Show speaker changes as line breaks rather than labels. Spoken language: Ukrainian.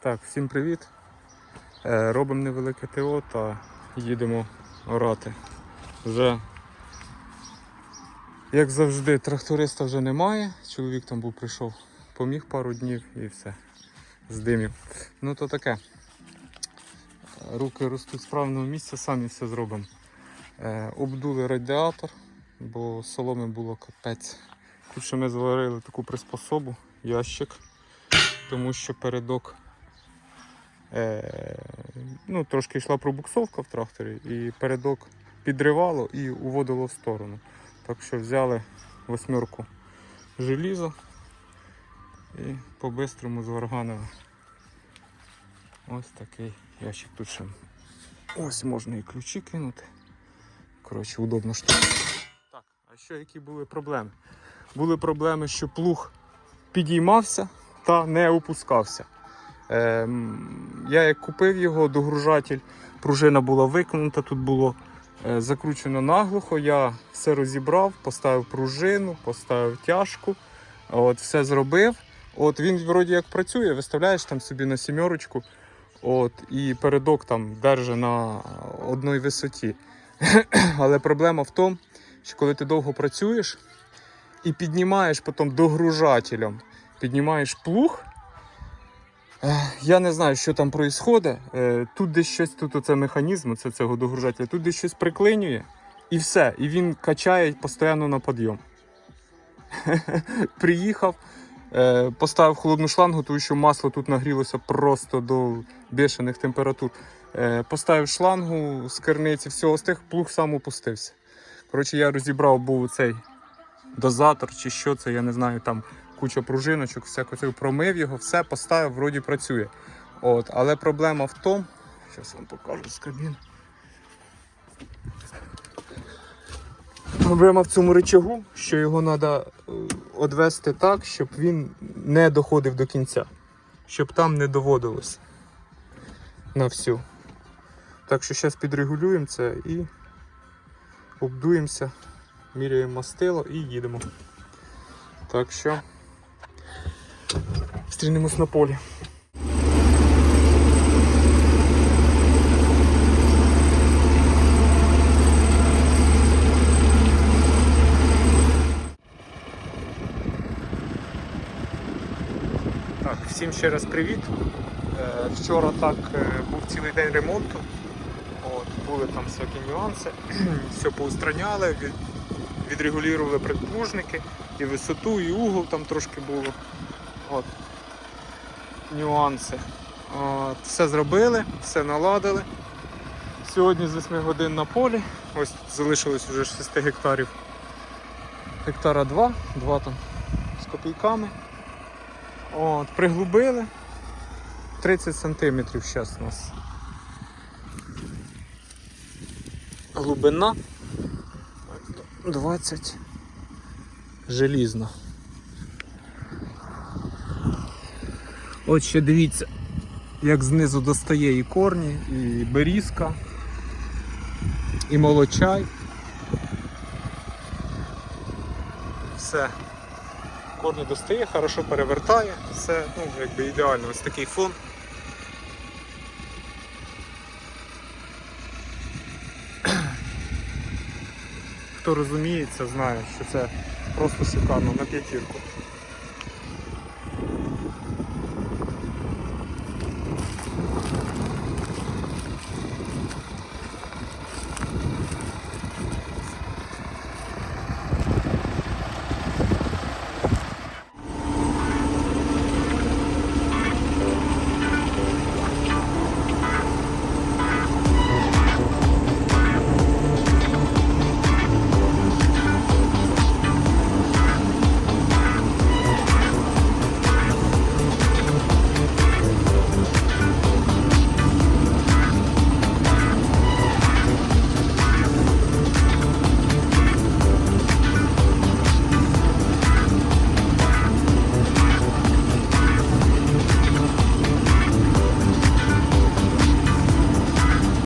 Так, всім привіт. Е, Робимо невелике ТО та їдемо орати. Вже, як завжди, тракториста вже немає. Чоловік там був прийшов, поміг пару днів і все. Здимів. Ну то таке. Руки ростуть з правильного місця, самі все зробимо. Е, обдули радіатор, бо соломи було капець. Тут ще ми зварили таку приспособу, ящик, тому що передок ну, трошки йшла пробуксовка в тракторі, і передок підривало і уводило в сторону. Так що взяли восьмерку желіза і по-бистрому зварганили. Ось такий ящик тут ще. Ось можна і ключі кинути. Коротше, удобна штука. Так, а що які були проблеми? Були проблеми, що плуг підіймався та не опускався. Ем, я як купив його, догружатель, пружина була виконана, тут було е, закручено наглухо. Я все розібрав, поставив пружину, поставив тяжку, от, все зробив. От Він вроді як працює, виставляєш там собі на сімерочку, от, і передок там держить на одній висоті. Але проблема в тому, що коли ти довго працюєш і піднімаєш потім догружателем, піднімаєш плуг. Е, Я не знаю, що там відбувається. Тут десь щось, тут оце механізм, це цього догружателя, тут десь щось приклинює і все. І він качає постійно на підйом. Приїхав, е, поставив холодну шлангу, тому що масло тут нагрілося просто до бешених температур. Е, Поставив шлангу з керниці, всього з тих, плуг сам опустився. Коротше, я розібрав був цей дозатор чи що це, я не знаю, там куча пружиночок, всяко промив його, все поставив, вроді працює. От, але проблема в тому, зараз вам покажу з кабіни. Проблема в цьому рычагу, що його треба відвести так, щоб він не доходив до кінця, щоб там не доводилось на всю. Так що зараз підрегулюємо це і обдуємося, міряємо мастило і їдемо. Так що стрінемось на полі. Так, всім ще раз привіт. Е, Вчора так е, був цілий день ремонту. От, були там всякі нюанси. Все поустраняли, від, відрегулювали предплужники, і висоту, і угол там трошки було. От. Нюанси. От, все зробили, все наладили. Сьогодні з 8 годин на полі. Ось тут залишилось вже 6 гектарів. Гектара 2, 2 там з копійками. От, приглубили. 30 сантиметрів зараз у нас. Глибина 20 желізно. От ще дивіться, як знизу достає і корні, і берізка, і молочай. Все. Корні достає, хорошо перевертає, все, ну, якби ідеально, ось такий фон. Хто розуміється, знає, що це просто шикарно на п'ятірку.